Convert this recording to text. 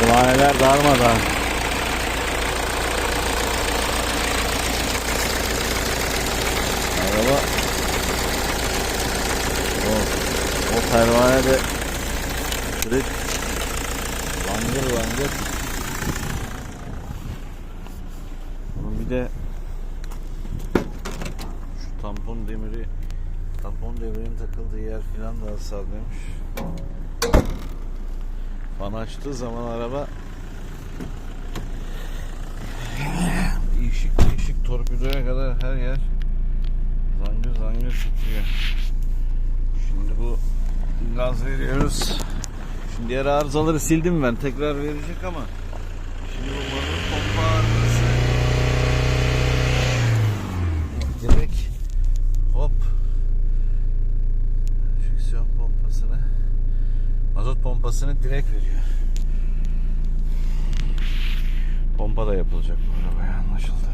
Pervaneler darmadan. Araba o, o pervane de kırık langır langır Bunun bir de şu tampon demiri tampon demirinin takıldığı yer filan da hasarlıymış. Fan açtığı zaman araba değişik değişik torpidoya kadar her yer zangır zangır titriyor. Şimdi bu gaz veriyoruz. Şimdi diğer arızaları sildim ben. Tekrar verecek ama şimdi bu pompa arızası direkt hop füksiyon pompasını pompasını direkt veriyor. Pompa da yapılacak bu arabaya anlaşıldı.